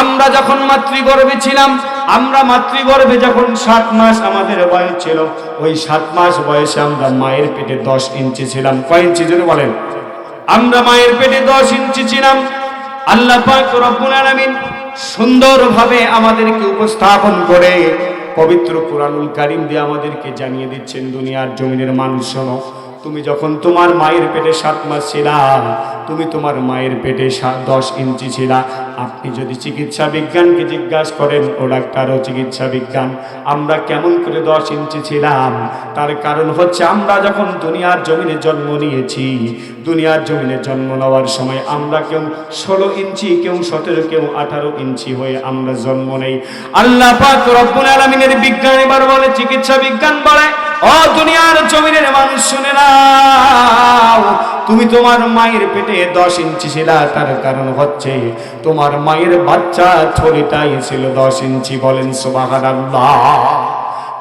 আমরা যখন মাতৃগর্ভে ছিলাম, আমরা মাতৃগর্ভে যখন সাত মাস আমাদের বয়স ছিল, ওই সাত মাস বয়সে আমরা মায়ের পেটে দশ ইঞ্চি ছিলাম। কয় ইঞ্চি জন্য বলেন? আমরা মায়ের পেটে দশ ইঞ্চি ছিলাম। আল্লাহ পাক সুন্দরভাবে আমাদেরকে উপস্থাপন করে পবিত্র কোরআনুল কারিম দিয়ে আমাদেরকে জানিয়ে দিচ্ছেন, দুনিয়ার জমিনের মানুষ তুমি যখন তোমার মায়ের পেটে সাত মাস ছিলাম তুমি তোমার মায়ের পেটে সাত দশ ইঞ্চি ছিলা। আপনি যদি চিকিৎসা বিজ্ঞানকে জিজ্ঞাসা করেন, ও ডাক্তারও চিকিৎসা বিজ্ঞান, আমরা কেমন করে দশ ইঞ্চি ছিলাম? তার কারণ হচ্ছে আমরা যখন দুনিয়ার জমিনে জন্ম নিয়েছি, দুনিয়ার জমিনে জন্ম নেওয়ার সময় আমরা কেউ ষোলো ইঞ্চি, কেউ সতেরো, কেউ আঠারো ইঞ্চি হয়ে আমরা জন্ম নেই। আল্লাহ রব্বুল আলমিনের বিজ্ঞান এবার বলে, চিকিৎসা বিজ্ঞান বলে ও দুনিয়ার জমিনের মানুষ, শুনে নাও। তুমি তোমার মায়ের পেটে দশ ইঞ্চি ছিল তার কারণ হচ্ছে তোমার মায়ের বাচ্চা ছড়িটাই ছিল দশ ইঞ্চি, বলেন সোবাহার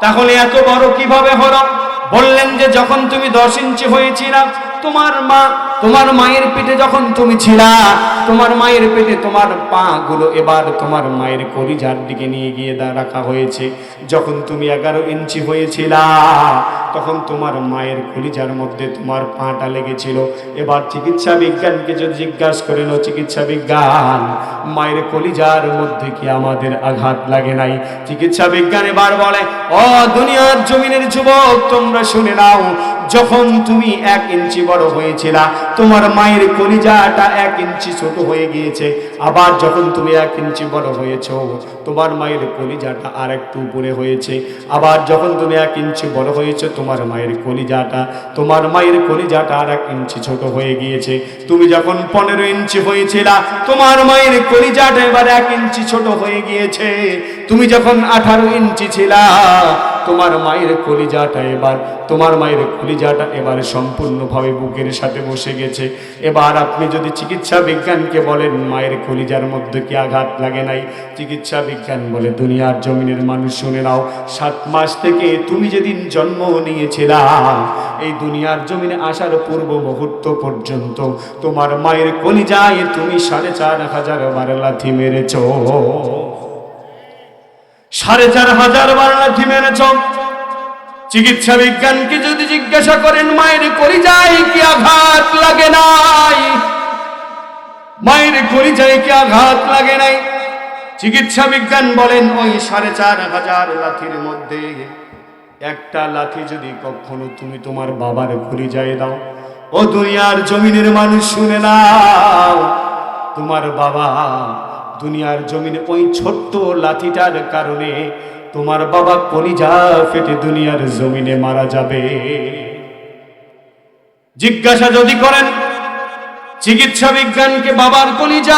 তাহলে এত বড় কীভাবে হলো? বললেন যে যখন তুমি দশ ইঞ্চি হয়েছিলাম তোমার মা, তোমার মায়ের পেটে যখন তুমি ছিলা, তোমার মায়ের পেটে তোমার পা গুলো এবার তোমার মায়ের কলিজার দিকে নিয়ে গিয়ে রাখা হয়েছে। যখন তুমি এগারো ইঞ্চি হয়েছিলা, তখন তোমার মায়ের কলিজার মধ্যে তোমার পাটা লেগেছিল। এবার চিকিৎসা বিজ্ঞানকে যদি জিজ্ঞাসা করে নো চিকিৎসা বিজ্ঞান, মায়ের কলিজার মধ্যে কি আমাদের আঘাত লাগে নাই? চিকিৎসা বিজ্ঞান এবার বলে ও দুনিয়ার জমিনের যুবক, তোমরা শুনে নাও যখন তুমি এক ইঞ্চি বড় হয়েছিলা, তোমার মায়ের কলিজাটা এক ইঞ্চি ছোট হয়ে গিয়েছে। আবার যখন তুমি এক ইঞ্চি বড় হয়েছো, তোমার মায়ের কলিজাটা আর একটু উপরে হয়েছে। আবার যখন তুমি এক ইঞ্চি বড় হয়েছে, তোমার মায়ের কলিজাটা, তোমার মায়ের কলিজাটা আর এক ইঞ্চি ছোট হয়ে গিয়েছে। তুমি যখন পনেরো ইঞ্চি হয়েছিলা, তোমার মায়ের কলিজাটা এবার এক ইঞ্চি ছোট হয়ে গিয়েছে। তুমি যখন আঠারো ইঞ্চি ছিলা তোমার মায়ের কলিজাটা এবার, তোমার মায়ের কলিজাটা এবার সম্পূর্ণভাবে বুকের সাথে বসে গেছে। এবার আপনি যদি চিকিৎসা বিজ্ঞানকে বলেন, মায়ের কলিজার মধ্যে কি আঘাত লাগে নাই? চিকিৎসা বিজ্ঞান বলে, দুনিয়ার জমিনের মানুষ শুনে নাও, সাত মাস থেকে তুমি যেদিন জন্ম নিয়েছিলা, এই দুনিয়ার জমিনে আসার পূর্ব মুহূর্ত পর্যন্ত তোমার মায়ের কলিজায় তুমি সাড়ে চার হাজার বার লাথি মেরেছ। সাড়ে চার হাজার বার মেরেছ। চিকিৎসা বিজ্ঞানকে যদি জিজ্ঞাসা করেন, মায়ের কলিজায় কি আঘাত লাগে নাই? মায়ের কলিজায় কি আঘাত লাগে নাই? চিকিৎসা বিজ্ঞান বলেন, ওই সাড়ে চার হাজার লাথির মধ্যে একটা লাথি যদি কখনো তুমি তোমার বাবার কলিজায় দাও, ও দুনিয়ার জমিনের মানুষ শুনে নাও, তোমার বাবা দুনিয়ার জমিনে ওই ছোট্ট লাঠিটার কারণে তোমার বাবা কলিজা ফেটে দুনিয়ার জমিনে মারা যাবে। জিজ্ঞাসা যদি করেন, চিকিৎসা বিজ্ঞানকে বাবার কলিজা,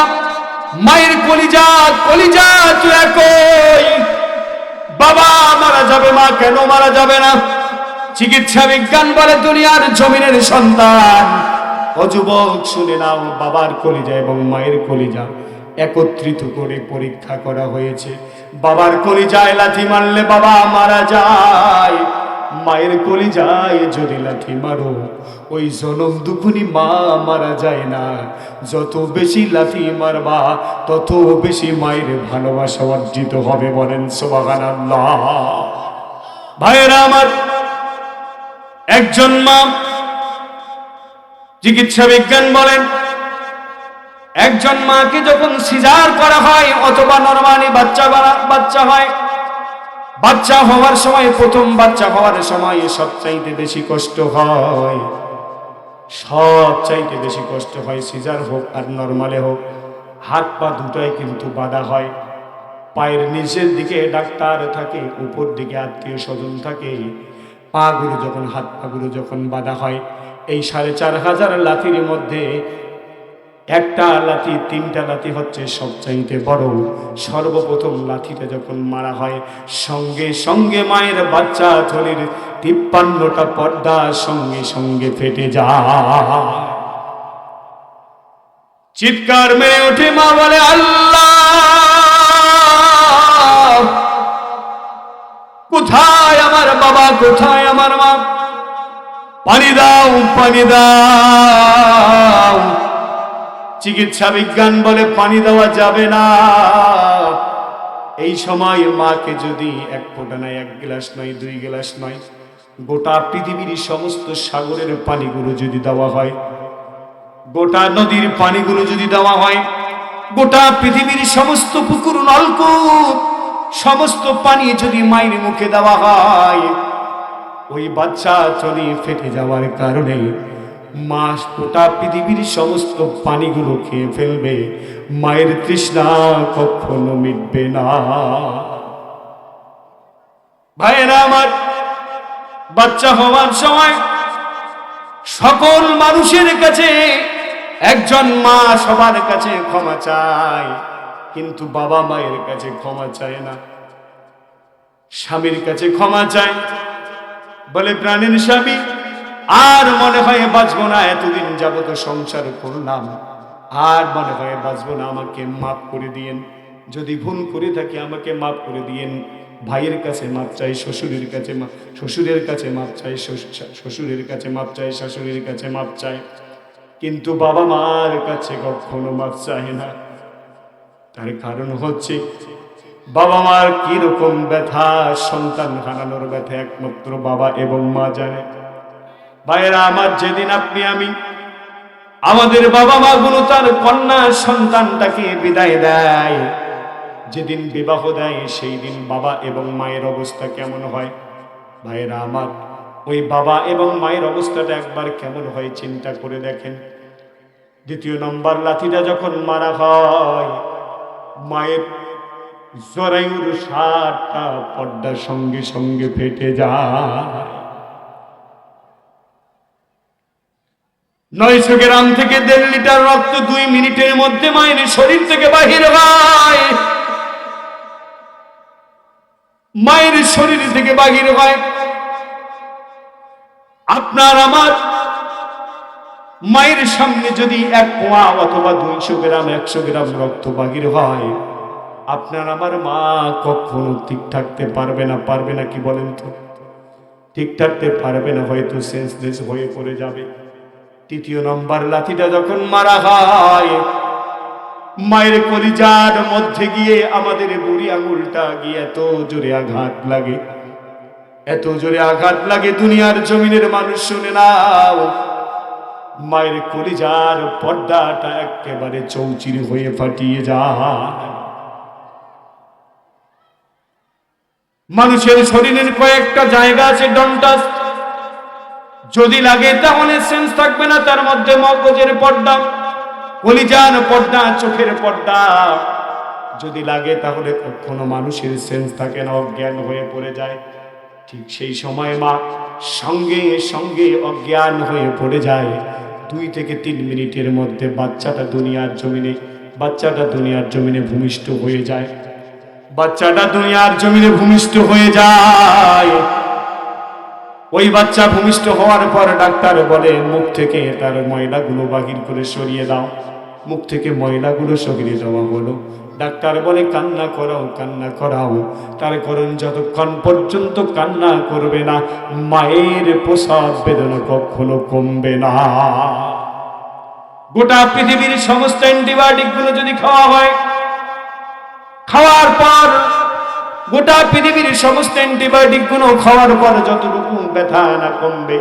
মায়ের কলিজা কলিজা তো একই। বাবা মারা যাবে মা কেন মারা যাবে না? চিকিৎসা বিজ্ঞান বলে দুনিয়ার জমিনের সন্তান। অযুবক যুবক, শুনে নাও, বাবার কলিজা এবং মায়ের কলিজা। একত্রিত করে পরীক্ষা করা হয়েছে। বাবার কলিজায় লাথি মারলে বাবা মারা যায়। মায়ের কলিজায় যদি লাথি মারো, ওই জনম দুখুনি মা মারা যায় না। যত বেশি লাথি মারবা, তত বেশি মায়ের ভালোবাসা অর্জিত হবে বলেন সোবাগান ভাইয়েরা আমার, একজন মা চিকিৎসা বিজ্ঞান বলেন একজন মাকে যখন সিজার করা হয় অথবা নরমালি বাচ্চা বাচ্চা হয়, বাচ্চা হওয়ার সময়, প্রথম বাচ্চা হওয়ার সময় সবচাইতে বেশি কষ্ট হয়। সব চাইতে বেশি কষ্ট হয়, সিজার হোক আর নর্মালে হোক, হাত পা দুটাই কিন্তু বাধা হয়। পায়ের নিচের দিকে ডাক্তার থাকে, উপর দিকে আত্মীয় স্বজন থাকে। পাগুলো যখন, হাত পাগুলো যখন বাধা হয়, এই সাড়ে চার হাজার লাথির মধ্যে একটা লাথি তিনটা লাথি হচ্ছে সবচাইতে বড়। সর্বপ্রথম লাথিটা যখন মারা হয়, সঙ্গে সঙ্গে মায়ের বাচ্চা থলির তিপ্পান্নটা পর্দা সঙ্গে সঙ্গে ফেটে যায়। চিৎকার মেরে ওঠে মা বলে, আল্লাহ! কোথায় আমার বাবা? কোথায় আমার মা? পানি দাও পানি দাও। চিকিৎসা বিজ্ঞান বলে পানি দেওয়া যাবে না। এই সময় মাকে যদি এক ফোঁটা নয়, এক গ্লাস নয়, দুই গ্লাস নয়, গোটা পৃথিবীর সমস্ত সাগরের পানিগুলো যদি দেওয়া হয়, গোটা নদীর পানিগুলো যদি দেওয়া হয়, গোটা পৃথিবীর সমস্ত পুকুর, নলকূপ, সমস্ত পানি যদি মায়ের মুখে দেওয়া হয়, ওই বাচ্চা চলে ফেটে যাওয়ার কারণে মাস গোটা পৃথিবীর সমস্ত পানিগুলো খেয়ে ফেলবে। মায়ের তৃষ্ণা কখনো মিটবে না। ভাইয়েরা আমার, বাচ্চা হওয়ার সময় সকল মানুষের কাছে একজন মা সবার কাছে ক্ষমা চায়, কিন্তু বাবা মায়ের কাছে ক্ষমা চায় না। স্বামীর কাছে ক্ষমা চায়। বলে প্রাণের স্বামী আর মনে হয় বাঁচবো না, এতদিন যাবত সংসার করলাম। আর মনে হয় বাঁচবো না, আমাকে মাফ করে দিয়েন। যদি ভুল করে থাকি, আমাকে মাফ করে দিয়েন। ভাইয়ের কাছে মাপ চাই, শ্বশুরের কাছে শ্বশুরের কাছে মাপ চাই শ্বশুরের কাছে মাপ চাই, শাশুড়ির কাছে মাপ চাই। কিন্তু বাবা মার কাছে কখনো মাপ চায় না। তার কারণ হচ্ছে, বাবা মার কীরকম ব্যথা, সন্তান হারানোর ব্যথা একমাত্র বাবা এবং মা জানে। ভাইয়েরা, আমার যেদিন আপনি, আমি আমাদের বাবা মা গুলো তার কন্যা সন্তানটাকে বিদায় দেয়। যেদিন বিবাহ দেয়, সেই দিন বাবা এবং মায়ের অবস্থা কেমন হয়? ভাইয়েরা, আমার ওই বাবা এবং মায়ের অবস্থাটা একবার কেমন হয় চিন্তা করে দেখেন। দ্বিতীয় নম্বর লাঠিটা যখন মারা হয়, মায়ের জরায়ুর সাতটা পর্দার সঙ্গে সঙ্গে ফেটে যায়। নয়শো গ্রাম থেকে দেড় লিটার রক্ত দুই মিনিটের মধ্যে মায়ের শরীর থেকে বাহির হয়। মায়ের শরীর থেকে বাহির হয়। আপনার আমার মায়ের সামনে যদি এক পোয়া অথবা দুইশো গ্রাম, একশো গ্রাম রক্ত বাহির হয়, আপনার আমার মা কখনো ঠিক থাকতে পারবে না পারবে না কি বলেন তো? ঠিক থাকতে পারবে না, হয়তো সেন্সলেস হয়ে পড়ে যাবে। তৃতীয় নম্বর লাঠিটা যখন মারা হয়, মায়ের কলিজার মধ্যে গিয়ে আমাদের বুড়ি আঙুলটা গিয়ে এত জোরে আঘাত লাগে। এত জোরে আঘাত লাগে, দুনিয়ার জমিনের মানুষ শুনে নাও। মায়ের কলিজার পর্দাটা একেবারে চৌচির হয়ে ফাটিয়ে যায়। মানুষের শরীরের কয়েকটা জায়গা আছে, ডন্টাস। যদি লাগে তাহলে সেন্স থাকবে না, তার মধ্যে মগজের পর্দা, কলিজার পর্দা, চোখের পর্দা। যদি লাগে তাহলে কখনো মানুষের সেন্স থাকে না, অজ্ঞান হয়ে পড়ে যায়। ঠিক সেই সময় মা সঙ্গে সঙ্গে অজ্ঞান হয়ে পড়ে যায়। দুই থেকে তিন মিনিটের মধ্যে বাচ্চাটা দুনিয়ার জমিনে, বাচ্চাটা দুনিয়ার জমিনে ভূমিষ্ঠ হয়ে যায়। বাচ্চাটা দুনিয়ার জমিনে ভূমিষ্ঠ হয়ে যায়। ওই বাচ্চা ভূমিষ্ঠ হওয়ার পর ডাক্তার বলে, মুখ থেকে তার ময়লাগুলো বাহির করে সরিয়ে দাও। মুখ থেকে ময়লাগুলো সরিয়ে দেওয়া হলো। ডাক্তার বলে, কান্না করাও কান্না করাও। তার কারণ যতক্ষণ পর্যন্ত কান্না করবে না, মায়ের প্রসাদ বেদনা কখনো কমবে না। গোটা পৃথিবীর সমস্ত অ্যান্টিবায়োটিকগুলো যদি খাওয়া হয়, খাওয়ার পর গোটা পৃথিবীর সমস্ত অ্যান্টিবায়োটিকগুলো খাওয়ার পর যতটুকু ব্যথা না কমবে,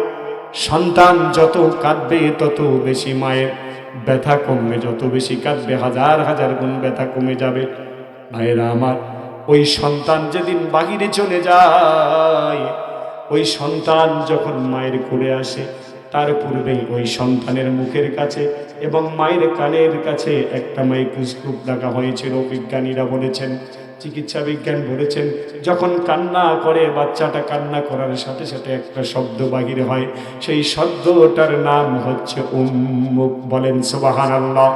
সন্তান যত কাঁদবে, তত বেশি মায়ের ব্যথা কমবে। যত বেশি কাঁদবে, হাজার হাজার গুণ ব্যথা কমে যাবে। ভাইয়েরা আমার, ওই সন্তান যেদিন বাহিরে চলে যায়, ওই সন্তান যখন মায়ের ঘুরে আসে, তার পূর্বেই ওই সন্তানের মুখের কাছে এবং মায়ের কানের কাছে একটা মাইক্রোস্কোপ রাখা হয়েছিল, বিজ্ঞানীরা বলেছেন। চিকিৎসা বিজ্ঞান বলেছেন, যখন কান্না করে, বাচ্চাটা কান্না করার সাথে সাথে একটা শব্দ বাহির হয়। সেই শব্দটার নাম হচ্ছে উম্মুক। বলেন সুবাহান আল্লাহ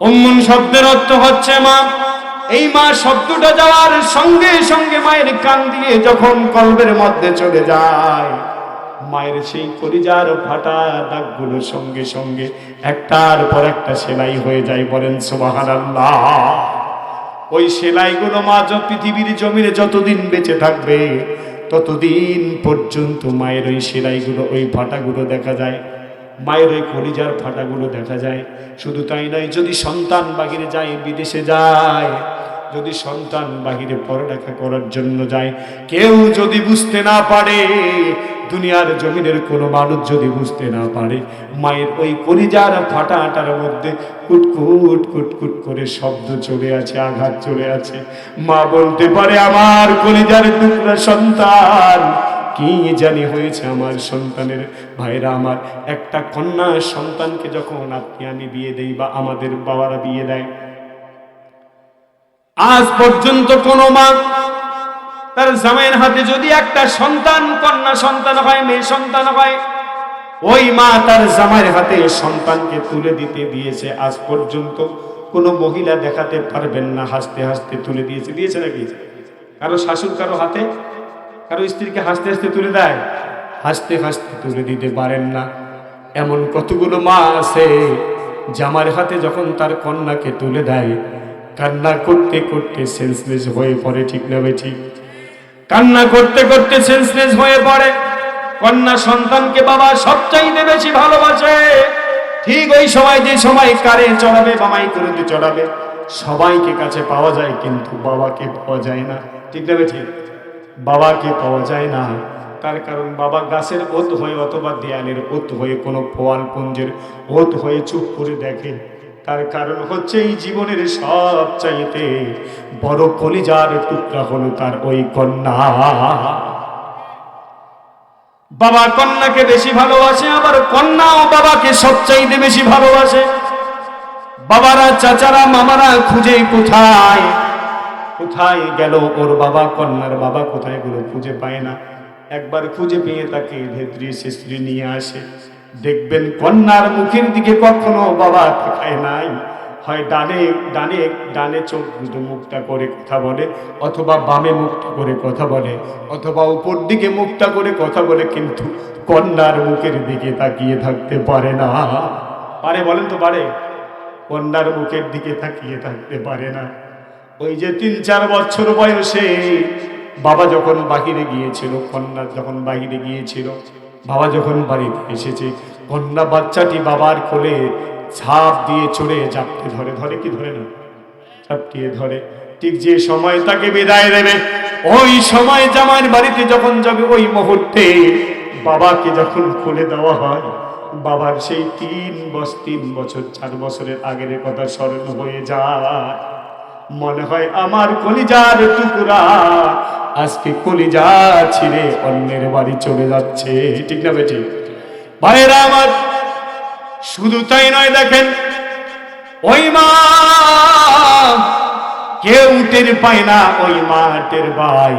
উম্মুন শব্দের অর্থ হচ্ছে মা। এই মা শব্দটা যাওয়ার সঙ্গে সঙ্গে মায়ের কান দিয়ে যখন কলবের মধ্যে চলে যায়, মায়ের সেই কলিজার ফাটা দাগগুলোর সঙ্গে সঙ্গে একটার পর একটা সেলাই হয়ে যায়। বলেন সুবাহান আল্লাহ ওই সেলাইগুলো মা পৃথিবীর জমিনে যতদিন বেঁচে থাকবে, ততদিন পর্যন্ত মায়ের ওই সেলাইগুলো ওই ফাটাগুলো দেখা যায়। মায়ের ওই কলিজার ফাটাগুলো দেখা যায়। শুধু তাই নয়, যদি সন্তান বাগিরে যায়, বিদেশে যায় যদি সন্তান বাহিরে পড়ালেখা করার জন্য যায়, কেউ যদি বুঝতে না পারে, দুনিয়ার জমিনের কোনো মানুষ যদি বুঝতে না পারে, মায়ের ওই কলিজার ফাটাটার মধ্যে কুটকুট কুটকুট করে শব্দ চলে আছে, আঘাত চলে আছে। মা বলতে পারে, আমার কলিজার টুকরা সন্তান, কি জানি হয়েছে আমার সন্তানের? ভাইরা আমার, একটা কন্যা সন্তানকে যখন আপনি আমি বিয়ে দেই বা আমাদের বাবারা বিয়ে দেয় আজ পর্যন্ত কোনো মা তার জামাইয়ের হাতে যদি একটা সন্তান, কন্যা সন্তান হয়, মেয়ে সন্তান হয়, ওই মা তার জামাইয়ের হাতে সন্তানকে তুলে দিতে দিয়েছে। আজ পর্যন্ত কোনো মহিলা দেখাতে পারবেন না, হাসতে হাসতে তুলে দিয়েছে। দিয়েছে নাকি? কারও শাশুর কারও হাতে? কারও স্ত্রীকে হাসতে হাসতে তুলে দেয়? হাসতে হাসতে তুলে দিতে পারেন না। এমন কতগুলো মা আছে জামার হাতে যখন তার কন্যাকে তুলে দেয় কান্না করতে করতে সেন্সলেস হয়ে পড়ে, ঠিক না ঠিক? কান্না করতে করতে সেন্সলেস হয়ে পড়ে। কন্যা সন্তানকে বাবা সবচাইতে বেশি ভালোবাসে। ঠিক ওই সময় যে সময় কারে চড়াবে বামাই করতে চড়াবে। সবাইকে কাছে পাওয়া যায়, কিন্তু বাবাকে পাওয়া যায় না। ঠিক না ঠিক? বাবাকে পাওয়া যায় না। তার কারণ বাবা গাছের ওত হয়ে অথবা দেয়ালের ওত হয়ে কোনো পোয়াল পুঞ্জের ওত হয়ে চুপ করে দেখে। তার কারণ হচ্ছে এই জীবনের সব চাইতে বড় কলিজার টুকরা হলো তার ওই কন্যা। বাবা কন্যাকে বেশি ভালোবাসে, আবার কন্যাও বাবাকে সবচাইতে বেশি ভালোবাসে। বাবারা, চাচারা, মামারা খুঁজে কোথায়? কোথায় গেল ওর বাবা? কন্যার বাবা কোথায়গুলো খুঁজে পায় না। একবার খুঁজে পেয়ে তাকে ধেত্রী শিশ্রী নিয়ে আসে। দেখবেন কন্যার মুখের দিকে কখনো বাবা তাকায় নাই। হয় ডানে ডানে ডানে চোখ মুখটা করে কথা বলে, অথবা বামে মুখটা করে কথা বলে, অথবা উপর দিকে মুখটা করে কথা বলে, কিন্তু কন্যার মুখের দিকে তাকিয়ে থাকতে পারে না। পারে বলেন তো পারে? কন্যার মুখের দিকে তাকিয়ে থাকতে পারে না। ওই যে তিন চার বছর বয়সে বাবা যখন বাহিরে গিয়েছিল, কন্যা যখন বাহিরে গিয়েছিল বাবা যখন বাড়িতে এসেছে, কন্যা বাচ্চাটি বাবার কোলে ঝাঁপ দিয়ে চড়ে জাপতে ধরে ধরে কি ধরে না? ঝাপটিয়ে ধরে। ঠিক যে সময় তাকে বিদায় দেবে, ওই সময় জামার বাড়িতে যখন যাবে, ওই মুহূর্তে বাবাকে যখন খুলে দেওয়া হয়, বাবার সেই তিন বছর তিন বছর, চার বছরের আগের কথা স্মরণ হয়ে যায়। মনে হয় আমার কলিজার টুকুরা। আজকে কলিজা ছিঁড়ে অন্যের বাড়ি চলে যাচ্ছে। ঠিক না বেটি? ভাইরা আমার, শুধু তাই নয় দেখেন, ওই মা কেউ টের পায় না, ওই মা টের পায়।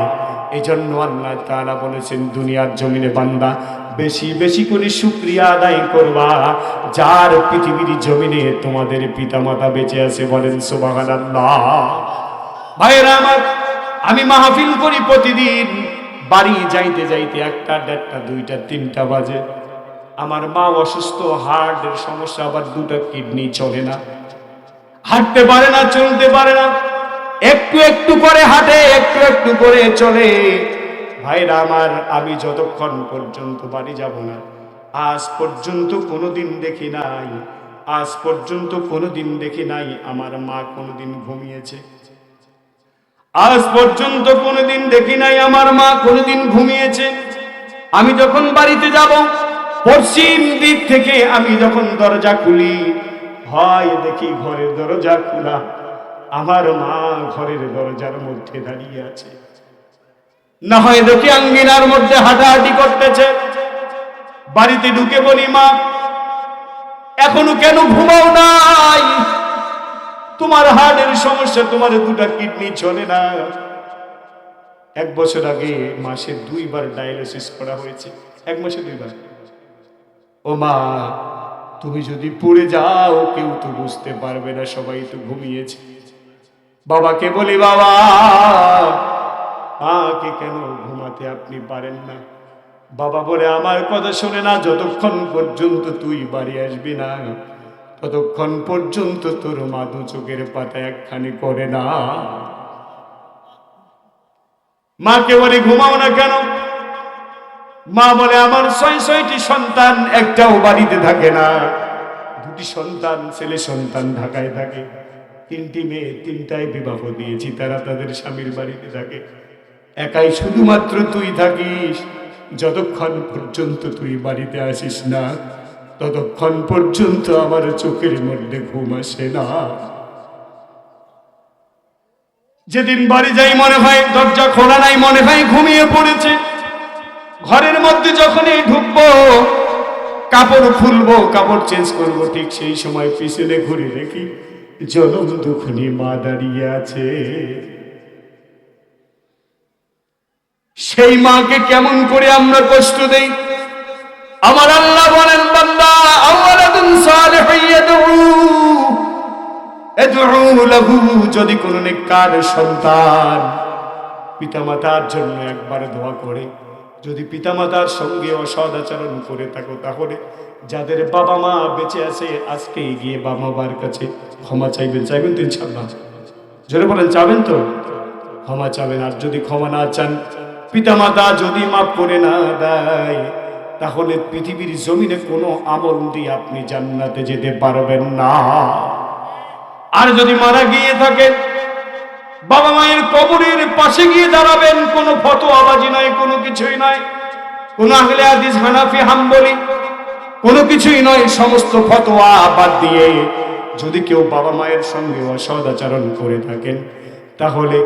জন্য আল্লাহ তাআলা বলেছেন, দুনিয়ার জমিনে বান্দা বেশি বেশি করে শুক্রিয়া আদায় করবা। যার পৃথিবীর জমিনে তোমাদের পিতামাতা বেঁচে আছে বলেন সুবহানাল্লাহ। ভাইরা আমার, আমি মাহফিল করি প্রতিদিন। বাড়ি যাইতে যাইতে একটা, দেড়টা, দুইটা, তিনটা বাজে। আমার মা অসুস্থ, হার্টের সমস্যা, আবার দুটো কিডনি চলে না। হাঁটতে পারে না, চলতে পারে না। একটু একটু করে হাঁটে, একটু একটু করে চলে। ভাইরা আমার, আমি যতক্ষণ পর্যন্ত বাড়ি যাব না, আজ পর্যন্ত কোনোদিন দেখি নাই, আজ পর্যন্ত কোনোদিন দেখি নাই, আমার মা কোনোদিন ঘুমিয়েছে। আজ পর্যন্ত কোনোদিন দেখি নাই, আমার মা কোনোদিন ঘুমিয়েছে। আমি যখন বাড়িতে যাব, পশ্চিম দিক থেকে আমি যখন দরজা খুলি, হয় দেখি ঘরের দরজা খোলা, আমার মা ঘরের দরজার মধ্যে দাঁড়িয়ে আছে। না হয় দেখি আঙ্গিনার মধ্যে হাঁটাহাঁটি করতেছে। বাড়িতে ঢুকে বলি, মা, এখনও কেন ঘুমাও নাই? তোমার হার্টের সমস্যা, তোমার দুটা কিডনি চলে না। এক বছর আগে মাসে দুইবার ডায়ালিসিস করা হয়েছে। এক মাসে দুইবার। ও মা, তুমি যদি পড়ে যাও, কেউ তো বুঝতে পারবে না, সবাই তো ঘুমিয়েছে। বাবাকে বলি, বাবা মাকে কেন ঘুমাতে আপনি পারেন না? বাবা বলে, আমার কথা শুনে না, যতক্ষণ পর্যন্ত তুই বাড়ি আসবি না, ততক্ষণ পর্যন্ত তোর মা দু চোখের পাতা একখানি করে না। মাকে বলে, ঘুমাও না কেন? মা বলে, আমার ছয় ছয়টি সন্তান একটাও বাড়িতে থাকে না। দুটি সন্তান ছেলে সন্তান ঢাকায় থাকে। তিনটি মেয়ে তিনটায় বিবাহ দিয়েছি, তারা তাদের স্বামীর বাড়িতে থাকে। একাই শুধুমাত্র তুই থাকিস। যতক্ষণ পর্যন্ত তুই বাড়িতে আসিস না, ততক্ষণ পর্যন্ত আমার চোখের মধ্যে ঘুম আসে না। যেদিন বাড়ি যাই মনে হয়, দরজা খোলা নাই মনে হয়, ঘুমিয়ে পড়েছে। ঘরের মধ্যে যখনই ঢুকবো, কাপড় খুলবো, কাপড় চেঞ্জ করব, ঠিক সেই সময় পিছনে ঘুরে দেখি জনম দুখনি মা দাঁড়িয়ে আছে। সেই মাকে কেমন করে আমরা কষ্ট দেই? আমার আল্লাহ বলেন, বান্দা, আওয়ালাদুন যদি কোন নেককার সন্তান পিতামাতার জন্য একবার দোয়া করে, যদি পিতামাতার সঙ্গে অসৎ আচরণ করে থাকো, তাহলে যাদের বাবা মা বেঁচে আছে, আজকে গিয়ে বাবা মার কাছে ক্ষমা চাইবেন চাইবেন তো ইনশাল্লাহ জোরে বলেন, চাবেন তো? ক্ষমা চাবেন, আর যদি ক্ষমা না চান পিতামাতা যদি মাফ করে না দেয়, তাহলে পৃথিবীর জমিনে কোনো আমল দিয়ে আপনি জান্নাতে যেতে পারবেন না। আর যদি মারা গিয়ে থাকেন, বাবা মায়ের কবরের পাশে গিয়ে দাঁড়াবেন, কোনো ফটো আবাজি নয়, কোনো কিছুই নয়। কোন আহলে হাদিস, হানাফি হাম হাম্বলি, কোনো কিছুই নয়, সমস্ত ফতোয়া বাদ দিয়ে যদি কেউ বাবা মায়ের সঙ্গে অসদাচরণ করে থাকেন, তাহলে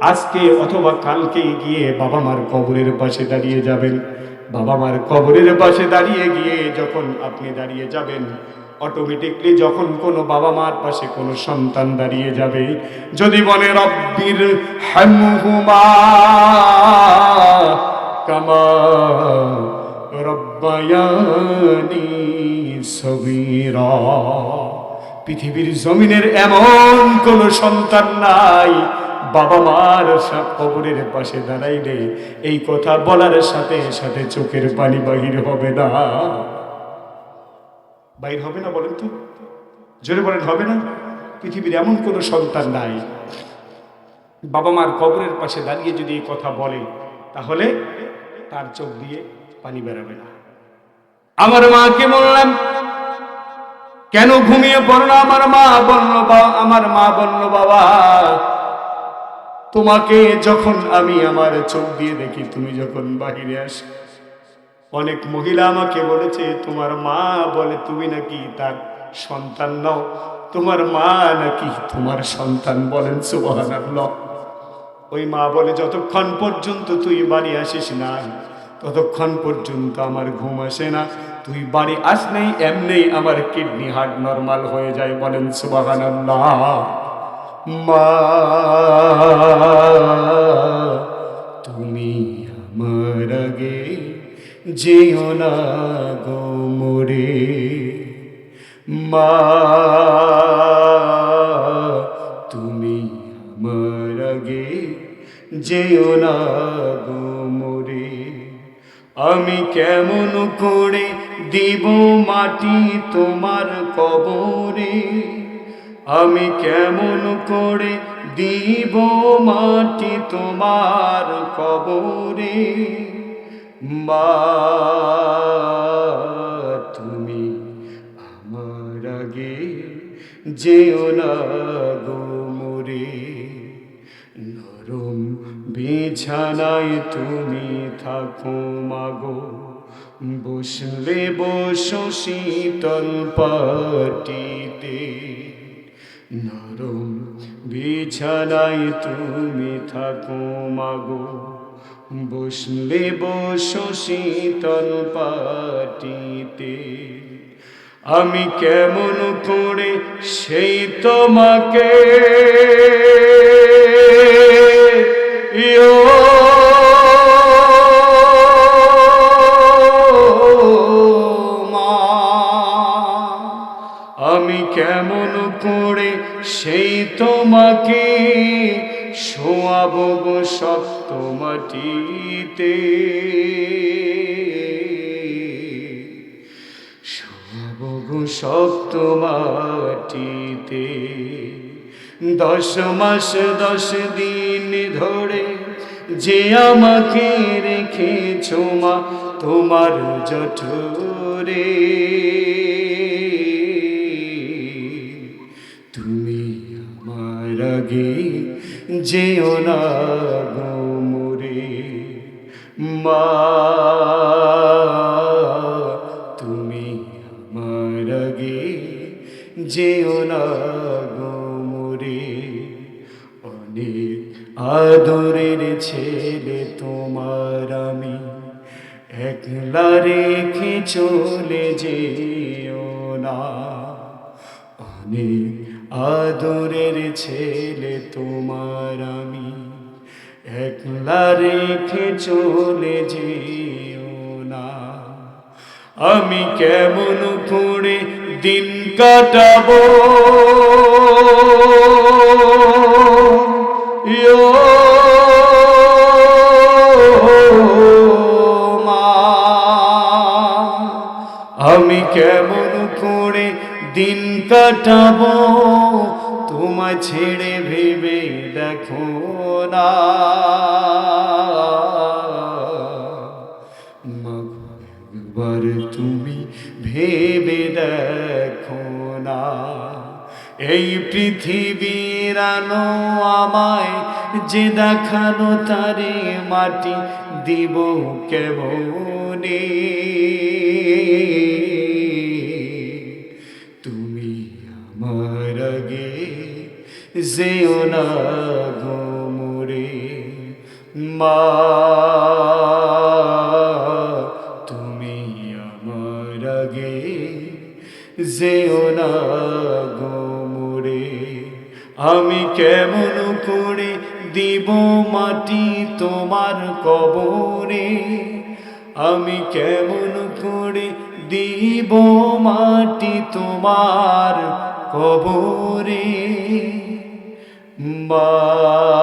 আজকে অথবা কালকে গিয়ে বাবা মার কবরের পাশে দাঁড়িয়ে যাবেন। বাবা মার কবরের পাশে দাঁড়িয়ে গিয়ে যখন আপনি দাঁড়িয়ে যাবেন অটোমেটিকলি যখন কোনো বাবা মার পাশে কোনো সন্তান দাঁড়িয়ে যাবে, যদি বলে, রব্বির হামহুমা কামা রব্বায়ানি সগীরা। পৃথিবীর জমিনের এমন কোন সন্তান নাই বাবা মার কবরের পাশে দাঁড়াইলে এই কথা বলার সাথে সাথে চোখের পানি বাহির হবে না। বাইর হবে না বলেন তো? জোরে বলেন, হবে না? পৃথিবীর এমন কোনো সন্তান নাই। বাবা মার কবরের পাশে দাঁড়িয়ে যদি এই কথা বলে, তাহলে তার চোখ দিয়ে পানি বেরোবে না। আমার মাকে বললাম, কেন ঘুমিয়ে পড়ল আমার মা বলল বা, আমার মা বলল, বাবা তোমাকে যখন আমি আমার চোখ দিয়ে দেখি, তুমি যখন বাহিরে আসো। অনেক মহিলা আমাকে বলেছে, তোমার মা বলে তুমি নাকি তার সন্তান নাও। তোমার মা নাকি তোমার সন্তান বলেন, সুবহানাল্লাহ। ওই মা বলে, যতক্ষণ পর্যন্ত তুই বাড়ি আসিস না ততক্ষণ পর্যন্ত আমার ঘুম আসে না। তুই বাড়ি আস নেই এমনি আমার কিডনি হার্ট নর্মাল হয়ে যায় বলেন, সুবহানাল্লাহ। মা তুমি আমার আগে যেও না গো মোরে। মা, তুমি আমার আগে যেও না গো মোরে। আমি কেমন করে দিব মাটি তোমার কবরে? আমি কেমন করে দিব মাটি তোমার কবরে? মা তুমি আমার আগে যেও না গো মোরে। নরম বিছানায় তুমি থাকো মাগো বসলে বসো শীতল পাটিতে। নরম বিছানায় তুমি থাকো মাগো। বসলে বসো শীতল পাটিতে। আমি কেমন করে সেই তোমাকে? ইয়ো তোমাকে শোয়াব গো সপ্ত মাটিতে। শোয়াব গো সপ্ত মাটিতে। দশ মাস, দশ দিন ধরে যে আমাকে রেখেছ মা, তোমার জঠরে যেও না গো মা, তুমি আমার আগে যেও না গো অনেক আদরের ছেলে তোমার আমি। একলা রেখে চলে যেও রেখে চলে যেও না। আমি কেমন করে দিন কাটাবো? আমি কেমন করে দিন কাটাবো? পৃথিবীর আমায় যে দেখানো তারে মাটি দিব কেমনে? তুমি আমার আগে যেও না গো মা আমি কেমন করে দিব মাটি তোমার কবরে? আমি কেমন করে দিব মাটি তোমার কবরে? মা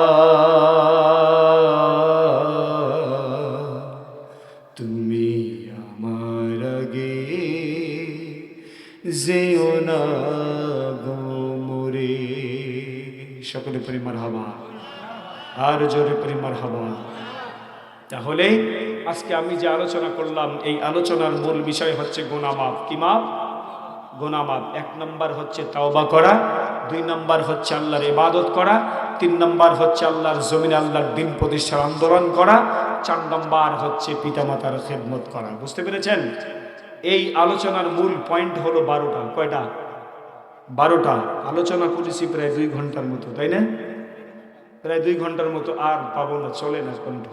পরিমার হাবা আর জোরে পরিমার হাবা তাহলে আজকে আমি যে আলোচনা করলাম, এই আলোচনার মূল বিষয় হচ্ছে গোনামাপ। কি মাপ? গোনামাপ। এক নম্বর হচ্ছে তাওবা করা, দুই নম্বর হচ্ছে আল্লাহর ইবাদত করা, তিন নম্বর হচ্ছে আল্লাহর জমিন আল্লাহর দিন প্রতিষ্ঠার আন্দোলন করা, চার নম্বর হচ্ছে পিতামাতার খেদমত করা। বুঝতে পেরেছেন? এই আলোচনার মূল পয়েন্ট হলো বারোটা। কয়টা? বারোটা। আলোচনা করেছি প্রায় দুই ঘণ্টার মতো, তাই না? প্রায় দুই ঘণ্টার মতো আর পাবো না, চলে না কণ্ঠ।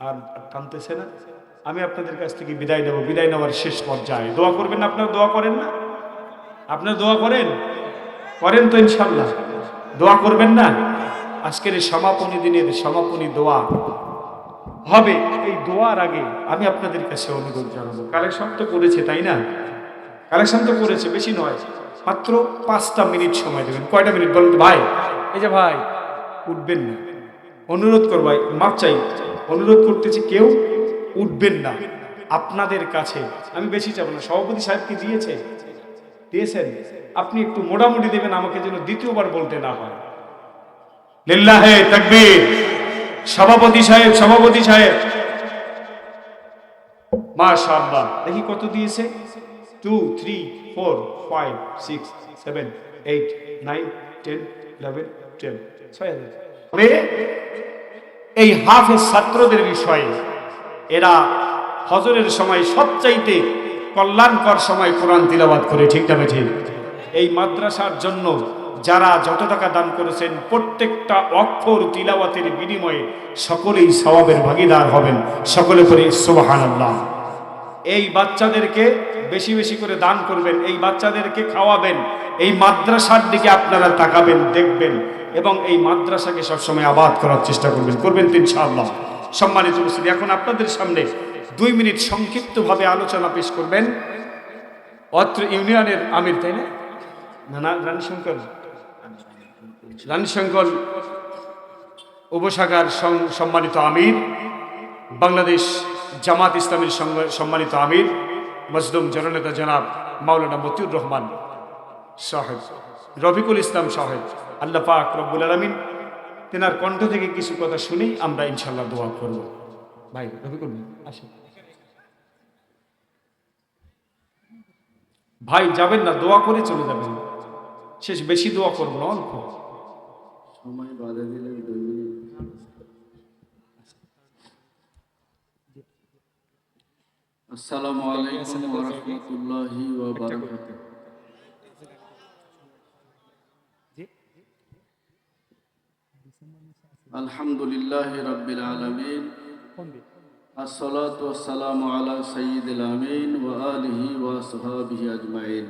আর টানতেছে না। আমি আপনাদের কাছ থেকে বিদায় নেব, বিদায় নেওয়ার শেষ পর্যায়ে। দোয়া করবেন না, আপনারা দোয়া করেন না? আপনারা দোয়া করেন? করেন তো ইনশাল্লাহ দোয়া করবেন না? আজকের এই সমাপনী দিনের সমাপনী দোয়া হবে। এই দোয়ার আগে আমি আপনাদের কাছে অনুরোধ জানাব। কালেকশন তো করেছে, তাই না? কালেকশন তো করেছে, বেশি নয়। মাত্র পাঁচটা মিনিট সময় দেবেন। কয়টা মিনিট বলুন ভাই? এই যে ভাই, উঠবেন না। অনুরোধ করব ভাই, মাপ চাই। অনুরোধ করতেছি কেউ উঠবেন না। আপনাদের কাছে, আমি বেশি চাবো না, সভাপতি সাহেব কি দিয়েছে? দিয়েছেন? আপনি একটু মোটামুটি দেবেন, আমাকে যেন দ্বিতীয়বার বলতে না হয়। লিল্লাহে তাকবীর। সভাপতি সাহেব সভাপতি সাহেব। মাশাআল্লাহ। দেখি কত দিয়েছে? Two three four five six seven eight nine ten eleven twelve ছয় তবে এই হাফেজ ছাত্রদের বিষয়ে এরা হজরের সময় সবচাইতে কল্যাণকর সময় কোরআন তিলাবাত করে, ঠিক না ঠিক এই মাদ্রাসার জন্য যারা যত টাকা দান করেছেন, প্রত্যেকটা অক্ষর তিলাওয়াতের বিনিময়ে সকলেই সওয়াবের ভাগিদার হবেন। সকলে করে সুবহানাল্লাহ। এই বাচ্চাদেরকে বেশি বেশি করে দান করবেন, এই বাচ্চাদেরকে খাওয়াবেন, এই মাদ্রাসার দিকে আপনারা তাকাবেন, দেখবেন এবং এই মাদ্রাসাকে সবসময় আবাদ করার চেষ্টা করবেন করবেন তো ইনশাআল্লাহ। সম্মানিত মুসলিম এখন আপনাদের সামনে দুই মিনিট সংক্ষিপ্তভাবে আলোচনা পেশ করবেন। অত্র ইউনিয়নের আমির, তাই না? না রানীশঙ্কর। রানীশঙ্কর উপশাখার সম্মানিত আমির, বাংলাদেশ জামাত ইসলামীর সম্মানিত আমির। মজলুম জননেতা জনাব মাওলানা মতিউর রহমান সাহেব, রফিকুল ইসলাম সাহেব, আল্লাহ পাক রব্বুল আলমিন তেনার কণ্ঠ থেকে কিছু কথা শুনেই আমরা ইনশাল্লাহ দোয়া করব। ভাই, রফিকুল, আসেন। ভাই, যাবেন না, দোয়া করে চলে যাবেন। শেষ বেশি দোয়া করব না, অল্প। সময় বাধা দিলেন দুই মিনিট আসসালামু আলাইকুম ওয়া রাহমাতুল্লাহি ওয়া বারাকাতুহু। আলহামদুলিল্লাহি রাব্বিল আলামিন। আসসালাতু ওয়াসসালামু আলা সাইয়্যিদিল আমিন ওয়া আলিহি ওয়া আসহাবিহি আজমাইন।